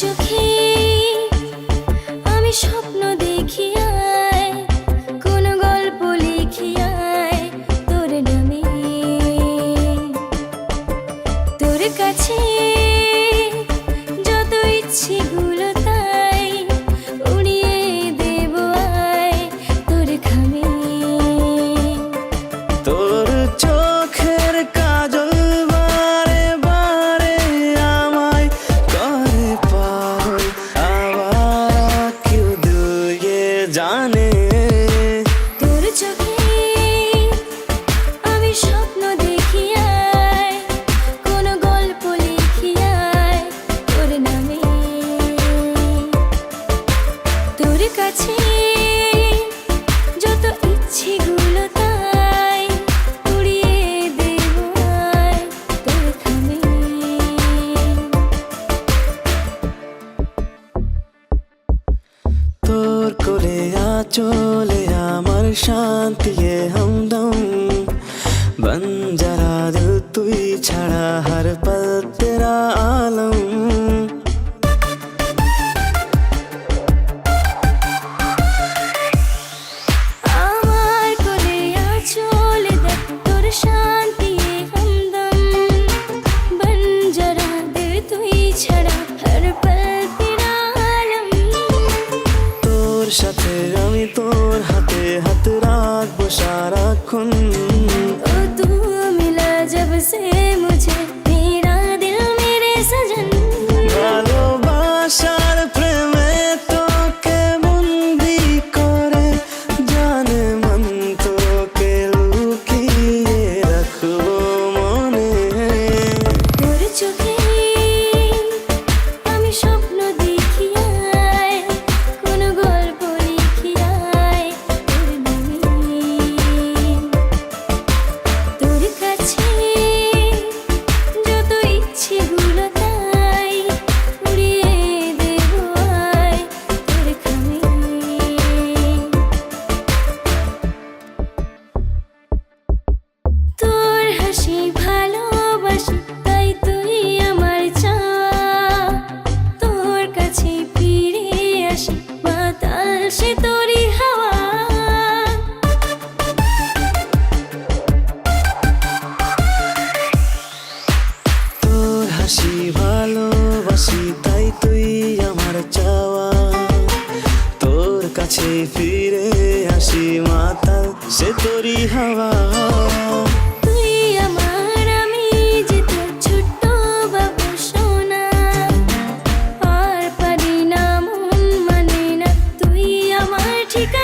চোখে আমি স্বপ্ন দেখি আয় কোনো গল্প লিখি আয় তোর নামে। তোর কাছে যত ইচ্ছেগুলো তাই উড়িয়ে দেব আয় তোর খামে। তোর করে চলে আমার শান্তি হমদম बन जरा दिल तू ही छड़ा हर पल तेरा आलम আসে তরি হাওয়া। তোর হাসি ভালোবাসি, তাই তুই আমার চাওয়া। তোর কাছে ফিরে আসি মাতাল, সে তোরি হাওয়া। chica